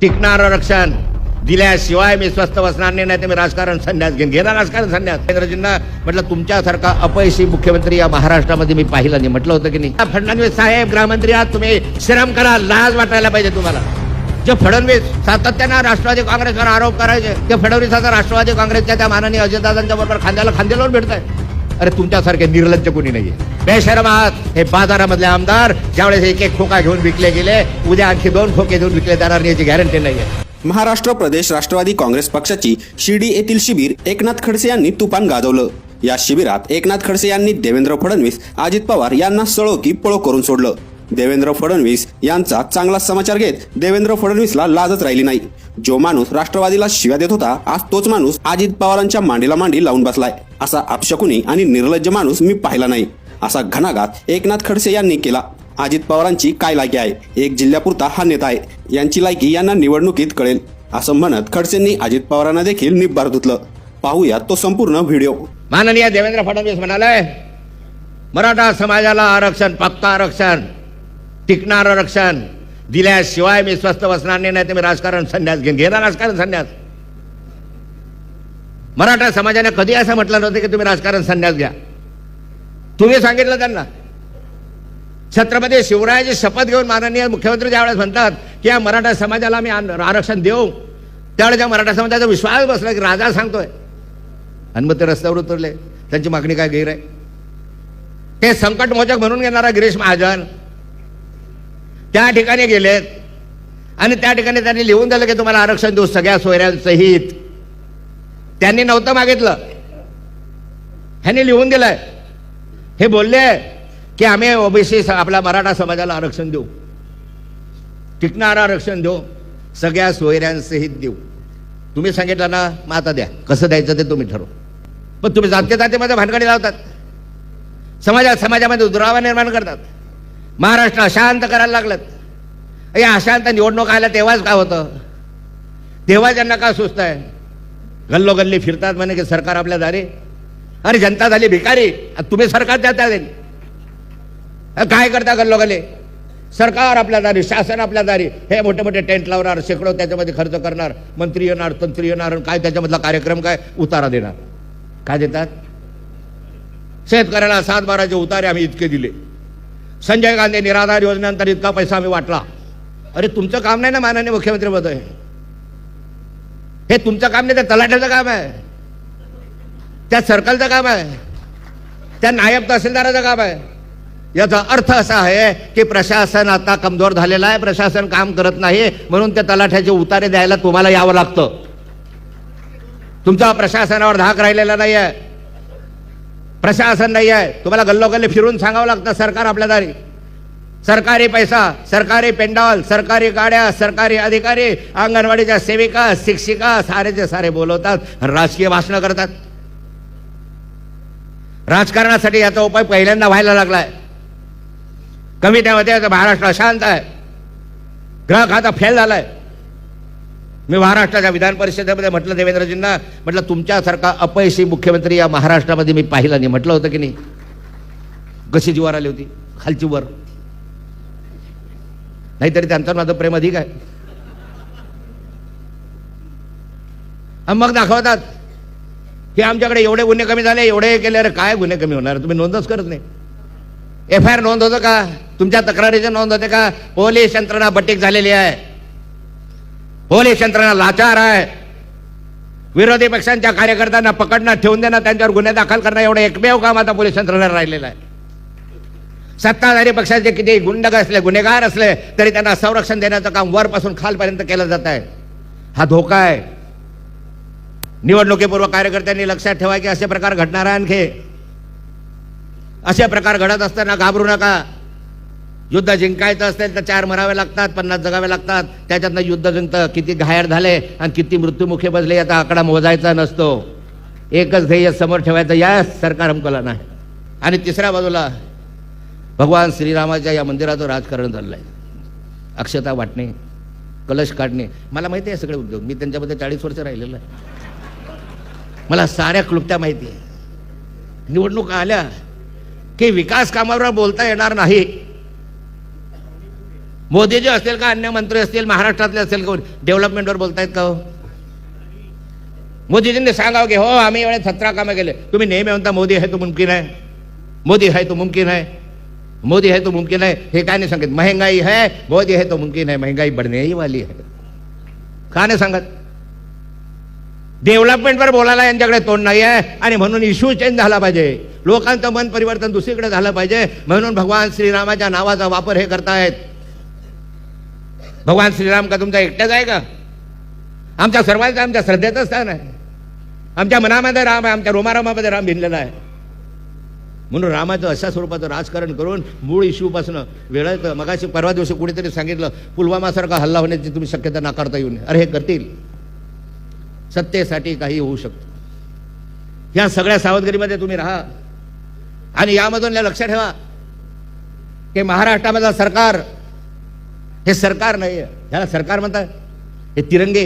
टिकणार आरक्षण दिल्याशिवाय मी स्वस्त बसणार नाही नाही तर मी राजकारण संन्यास घेईन. घेणार राजकारण संन्यास. केंद्रजींना म्हटलं तुमच्यासारखा अपयशी मुख्यमंत्री या महाराष्ट्रामध्ये मी पाहिला नाही. म्हटलं होतं की नाही. फडणवीस साहेब गृहमंत्री आहात तुम्ही श्रम करा लाज वाटायला पाहिजे तुम्हाला. जे फडणवीस सातत्यानं राष्ट्रवादी काँग्रेसवर आरोप करायचे ते फडणवीस आता राष्ट्रवादी काँग्रेसच्या त्या माननीय अजितदादांच्या बरोबर खांद्याला खांदे लावून भेटत आहे अरे तुमच्यासारखे निर्लज्ज कोणी नाहीये. बेशरम आहात हे बाजारामधले आमदार ज्यावेळेस एक एक खोका घेऊन विकले गेले उद्या आणखी दोन खोके घेऊन विकले जाणार याची गॅरंटी नाहीये. महाराष्ट्र प्रदेश राष्ट्रवादी काँग्रेस पक्षाची शिर्डी येथील शिबिर एकनाथ खडसे यांनी तुफान गाजवलं. या शिबिरात एकनाथ खडसे यांनी देवेंद्र फडणवीस अजित पवार यांना सळो की पळो करून सोडलं. देवेंद्र फडणवीस यांचा चांगला समाचार घेत देवेंद्र फडणवीसला लाजच राहिली नाही. जो माणूस राष्ट्रवादीला शिव्या देत होता आज तोच माणूस अजित पवारांच्या मांडीला मांडी लावून बसलाय. असा अपशकुनी आणि निर्लज्ज माणूस मी पाहिला नाही. असा घणाघात एकनाथ खडसे यांनी केला. अजित पवारांची काय लायकी आहे? एक जिल्ह्यापुरता हा नेता आहे. यांची लायकी यांना निवडणुकीत कळेल. असं म्हणत खडसेंनी अजित पवारांना देखील निब्बार धुतलं. पाहूया तो संपूर्ण व्हिडिओ. माननीय देवेंद्र फडणवीस म्हणाले मराठा समाजाला आरक्षण पक्का आरक्षण. टिकणारं रक्षण दिल्याशिवाय मी स्वस्त बसणार नाही नाही तर मी राजकारण संन्यास घेईन घेणार राजकारण संन्यास. मराठा समाजाने कधी असं म्हटलं नव्हतं की तुम्ही राजकारण संन्यास घ्या. तुम्ही सांगितलं त्यांना. छत्रपती शिवरायाची शपथ घेऊन माननीय मुख्यमंत्री ज्यावेळेस म्हणतात की या मराठा समाजाला आम्ही आरक्षण देऊ त्यावेळेस मराठा समाजाचा विश्वास बसला की राजा सांगतोय. आणि मग ते रस्त्यावर उतरले. त्यांची मागणी काय गैर आहे? ते संकटमोचक म्हणून घेणारा गिरीश महाजन त्या ठिकाणी गेलेत. आणि त्या ठिकाणी त्यांनी लिहून दिलं की तुम्हाला आरक्षण देऊ सगळ्या सोयऱ्यांसहित. त्यांनी नव्हतं मागितलं. ह्यांनी लिहून दिलंय. हे बोलले की आम्ही ओबीसी आपल्या मराठा समाजाला आरक्षण देऊ. टिकणारं आरक्षण देऊ सगळ्या सोयऱ्यांसहित देऊ. तुम्ही सांगितलं ना मग आता द्या. कसं द्यायचं ते तुम्ही ठरवू. पण तुम्ही जाते जाते माझ्या भानगडी लावतात. समाजात समाजामध्ये दुरावा निर्माण करतात. महाराष्ट्र अशांत करायला लागलं या अशांत निवडणूक आल्या तेव्हाच काय होतं? तेव्हा त्यांना काय सुचत आहे? गल्लोगल्ली फिरतात म्हणे की सरकार आपल्या दारी. अरे जनता झाली भिकारी. तुम्ही सरकार देता देईल काय करता गल्लोगल्ली? सरकार आपल्या दारी शासन आपल्या दारी. हे मोठे मोठे टेंट लावणार शेकडो त्याच्यामध्ये खर्च करणार. मंत्री येणार तंत्री येणार काय त्याच्यामधला कार्यक्रम काय? उतारा देणार. काय देतात? शेतकऱ्याला सात बाराचे उतारे आम्ही इतके दिले. संजय गांधी निराधार योजनेनंतर इतका पैसा आम्ही वाटला. अरे तुमचं काम नाही ना माननीय मुख्यमंत्री महोदय? हे तुमचं काम नाही त्या तलाठ्याचं काम आहे. त्या सर्कलचं काम आहे. त्या नायब तहसीलदाराचं काम आहे. याचा अर्थ असा आहे की प्रशासन आता कमजोर झालेलं आहे. प्रशासन काम करत नाही म्हणून त्या तलाठ्याचे उतारे द्यायला तुम्हाला यावं लागतं. तुमचा प्रशासनावर धाक राहिलेला नाही आहे प्रशासन नाही आहे. तुम्हाला गल्लोगल्ली फिरून सांगावं लागतं सरकार आपल्या दारी. सरकारी पैसा सरकारी पेंडॉल सरकारी गाड्या सरकारी अधिकारी अंगणवाडीच्या सेविका शिक्षिका सारेचे सारे बोलवतात राजकीय भाषणं करतात. राजकारणासाठी याचा उपाय पहिल्यांदा व्हायला लागलाय. कमी त्यामध्ये आता महाराष्ट्र अशांत आहे. ग्रह खाता फेल झालाय. मी महाराष्ट्राच्या विधान परिषदेमध्ये म्हटलं देवेंद्रजींना म्हटलं तुमच्यासारखा अपयशी मुख्यमंत्री या महाराष्ट्रामध्ये मी पाहिला नाही. म्हटलं होतं की नाही? कशी जीवार आली होती? खालची वर. नाहीतरी त्यांचं माझं प्रेम अधिक आहे. मग दाखवतात की आमच्याकडे एवढे गुन्हे कमी झाले एवढे केले अरे काय गुन्हे कमी होणार? तुम्ही नोंदच करत नाही. एफ आय आर नोंद होतं का? तुमच्या तक्रारीची नोंद होते का? पोलीस यंत्रणा बटीक झालेली आहे. पोलीस यंत्रणा लाचार आहे. विरोधी पक्षांच्या कार्यकर्त्यांना पकडणं ठेवून देणं त्यांच्यावर गुन्हे दाखल करणं एवढं एकमेव काम आता पोलीस यंत्रणा राहिलेलं आहे. सत्ताधारी पक्षाचे किती गुंडग असले गुन्हेगार असले तरी त्यांना संरक्षण देण्याचं काम वरपासून खालपर्यंत केलं जात आहे. हा धोका आहे. निवडणुकीपूर्व कार्यकर्त्यांनी लक्षात ठेवा की असे प्रकार घडणार आहे आणखी. असे प्रकार घडत असताना घाबरू नका. युद्ध जिंकायचं असेल तर चार मरावे लागतात पन्नास जगावे लागतात. त्याच्यातनं युद्ध जिंकतं. किती घायर झाले आणि किती मृत्यूमुखी बसले याचा आकडा मोजायचा नसतो. एकच ध्येय समोर ठेवायचं या सरकार हमकला नाही. आणि तिसऱ्या बाजूला भगवान श्रीरामाच्या या मंदिराचं राजकारण चाललं आहे अक्षता वाटणे कलश काढणे. मला माहिती आहे सगळे उद्योग. मी त्यांच्यामध्ये चाळीस वर्ष राहिलेलं आहे. मला साऱ्या क्लुप्त्या माहिती आहे. निवडणुका आल्या की विकास कामावर बोलता येणार नाही. मोदीजी असतील का अन्य मंत्री असतील महाराष्ट्रातले असतील कोण डेव्हलपमेंटवर बोलतायत का हो? मोदीजींनी सांगावं की हो आम्ही एवढे सतरा कामं केले. तुम्ही नेहमी म्हणता मोदी आहे तो मुमकिन आहे. मोदी आहे तो मुमकिन आहे. मोदी है तो मुमकिन है हे काय नाही सांगत. महंगाई है मोदी है तो मुमकिन है महंगाई बढ़ने ही वाली है का नाही सांगत? डेव्हलपमेंटवर बोलायला यांच्याकडे तोंड नाही आहे. आणि म्हणून इश्यू चेंज झाला पाहिजे. लोकांचं मन परिवर्तन दुसरीकडे झालं पाहिजे. म्हणून भगवान श्रीरामाच्या नावाचा वापर हे करतायत. भगवान श्रीराम का तुमचा एकट्याच आहे का? आमच्या सर्वांचा आमच्या श्रद्धेचं स्थान आहे. आमच्या मनामध्ये राम आहे आमच्या रोमारामामध्ये राम भिनलेला आहे. म्हणून रामाचं अशा स्वरूपाचं राजकारण करून मूळ इश्यूपासून वेळायचं मगाशी परवा दिवशी कुणीतरी सांगितलं पुलवामासारखा हल्ला होण्याची तुम्ही शक्यता नाकारता येऊ नये. अरे हे करतील. सत्तेसाठी काही होऊ शकतं. ह्या सगळ्या सावधगिरीमध्ये तुम्ही राहा. आणि यामधून या लक्षात ठेवा. की महाराष्ट्रामधलं सरकार हे सरकार नाही आहे ह्याला सरकार म्हणतात हे तिरंगे